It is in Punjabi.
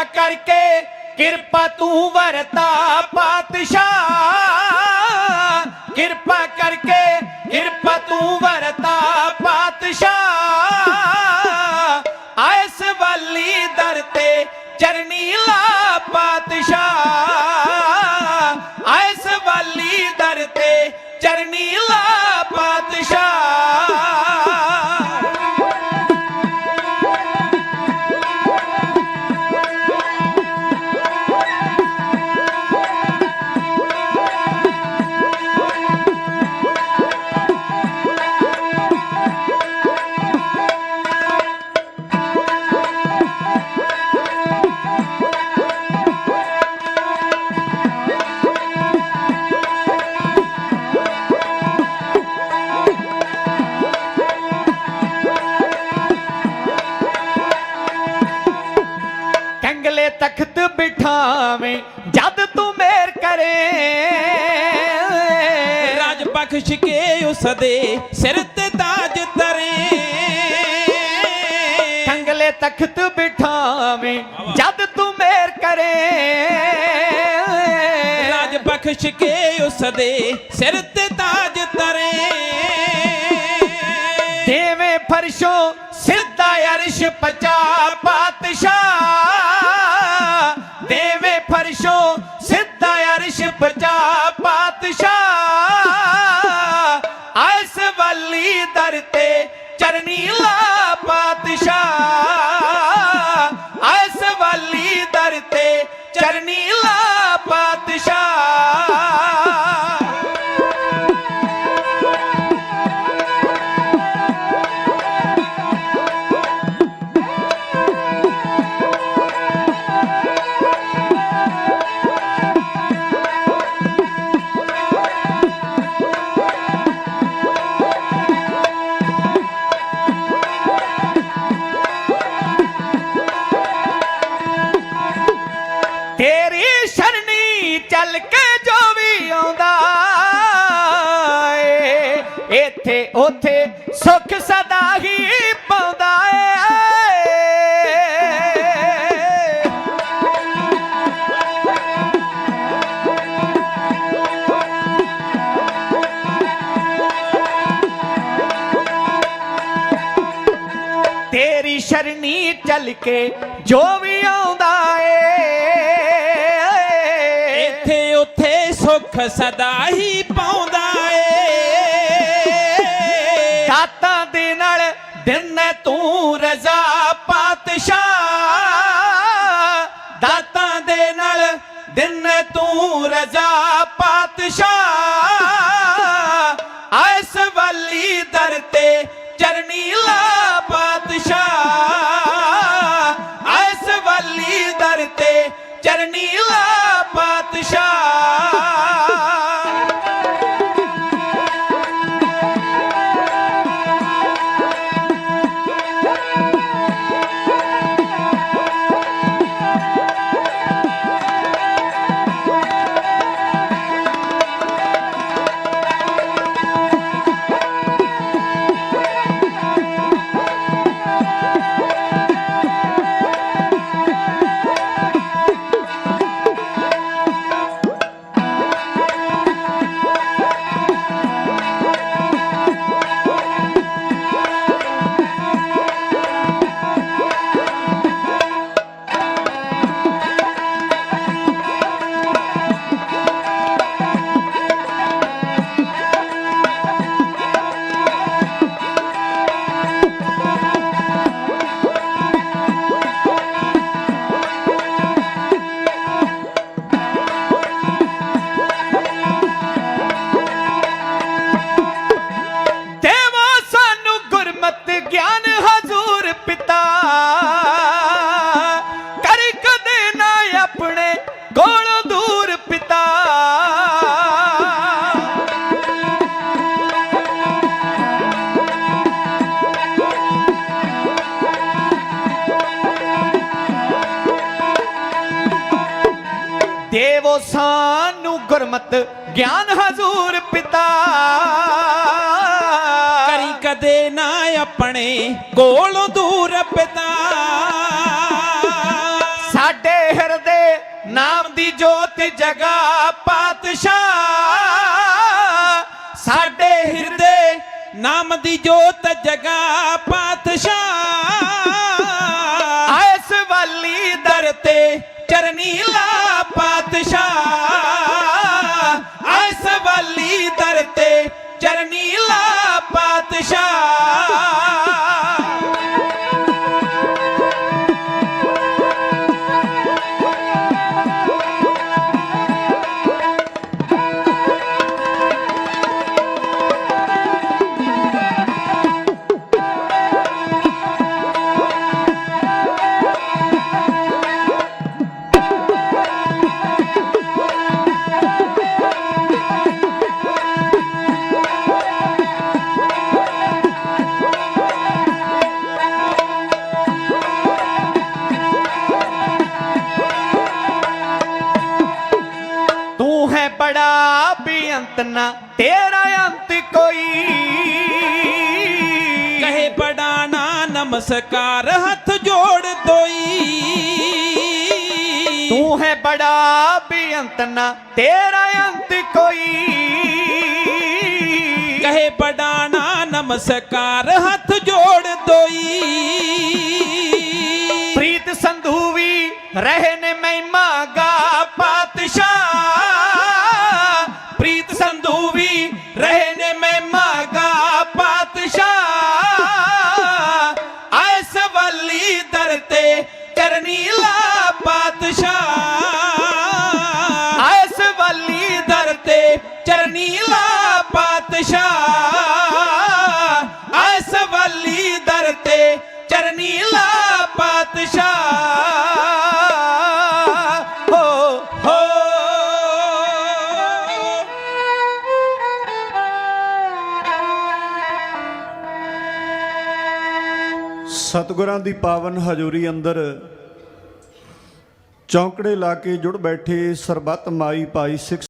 ਕਿਰਪਾ ਕਰਕੇ ਕਿਰਪਾ ਤੂੰ ਵਰਤਾ ਪਾਤਸ਼ਾਹ। ਕਿਰਪਾ ਕਰਕੇ ਕਿਰਪਾ ਤੂੰ ਵਰਤਾ ਪਾਤਸ਼ਾਹ ਬਿਠਾਵੇਂ ਜਦ ਤੂੰ ਮੇਰ ਕਰੇ। ਰਾਜ ਬਖਸ਼ ਕੇ ਉਸ ਦੇ ਸਿਰ ਤੇ ਤਾਜ ਤਰੇ। ਕੰਗਲੇ ਤਖਤ ਬਿਠਾਵੇਂ ਜਦ ਤੂੰ ਮੇਰ ਕਰੇ। ਰਾਜ ਬਖਸ਼ ਕੇ ਉਸ ਦੇ ਸਿਰ ਤੇ ਤਾਜ ਤਰੇ। ਦੇਵੇਂ ਫਰਸ਼ੋਂ ਸਿੱਧਾ ਅਰਸ਼ ਪਚਾ ਪਾਤਸ਼ਾਹ। ਸਿੱਧਾ ਅਰਸ਼ ਪਚਾ ਪਾਤਸ਼ਾਹ। ਐਸ ਵੱਲੀ ਦਰ ਤੇ ਚਰਨੀ ਲਾ ਪਾਤਸ਼ਾਹ। ਐਸ ਵੱਲੀ ਦਰ ਤੇ ਚਰਨੀ ਲਾ ਪਾਤਸ਼ਾਹ। ਤੇਰੀ ਸ਼ਰਣੀ ਚੱਲ ਕੇ ਜੋ ਵੀ ਆਉਂਦਾ ਏ, ਇੱਥੇ ਉਥੇ ਸੁਖ ਸਦਾ ਹੀ ਪਾਉਂਦਾ ਏ। ਤੇਰੀ ਸ਼ਰਣੀ ਚੱਲ ਕੇ ਜੋ ਵੀ ਆਉਂਦਾ ਏ ਸੁੱਖ ਸਦਾ ਹੀ ਪਾਉਂਦਾ ਏ। ਦਾਤਾਂ ਦੇ ਨਾਲ ਦਿਨ ਤੂੰ ਰਜ਼ਾ ਪਾਤਸ਼ਾਹ। ਦਾਤਾਂ ਦੇ ਨਾਲ ਦਿਨ ਤੂੰ ਰਜ਼ਾ ਪਾਤਸ਼ਾਹ। ਐਸ ਵਾਲੀ ਦਰ ਦੇਵੋ ਸਾਨੂੰ ਗੁਰਮਤ ਗਿਆਨ ਹਜ਼ੂਰ ਪਿਤਾ। ਕਰੀ ਕਦੇ ਨਾ ਆਪਣੇ ਕੋਲੋਂ ਦੂਰ ਪਿਤਾ। ਸਾਡੇ ਨਾਮ ਦੀ ਜੋਤ ਜਗਾ ਪਾਤਸ਼ਾਹ। ਸਾਡੇ ਹਿਰਦੇ ਨਾਮ ਦੀ ਜੋਤ ਜਗਾ ਪਾਤਸ਼ਾਹ। ਐਸ ਵਾਲੀ ਦਰ ਤੇ ਚਰਨੀ ਲਾ ਪਾਤਸ਼ਾਹ ਬੇਅੰਤ ਨਾ ਤੇਰਾ ਅੰਤ ਕੋਈ। ਕਹੇ ਬੜਾ ਨਾ ਨਮਸਕਾਰ ਹੱਥ ਜੋੜ ਦੋਈ ਤੂੰ ਹੈ ਬੜਾ ਬੇਅੰਤ ਨਾ ਤੇਰਾ ਅੰਤ ਕੋਈ। ਕਹੇ ਬੜਾ ਨਾ ਨਮਸਕਾਰ ਹੱਥ ਜੋੜ ਦੋਈ ਪ੍ਰੀਤ ਸੰਧੂ ਵੀ ਰਹੇ ਨੇ ਮਹਿਮਾ ਗਾ। ਪਾਤਸ਼ਾਹ ਐਸ ਵੱਲੀ ਦਰ ਤੇ ਚਰਨੀ ਲਾ ਪਾਤਸ਼ਾਹ। ਹੋ ਹੋ। ਸਤਿਗੁਰਾਂ ਦੀ ਪਾਵਨ ਹਜ਼ੂਰੀ ਅੰਦਰ ਚੌਂਕੜੇ ਲਾ ਕੇ ਜੁੜ ਬੈਠੇ ਸਰਬੱਤ ਮਾਈ ਭਾਈ ਸਿੱਖ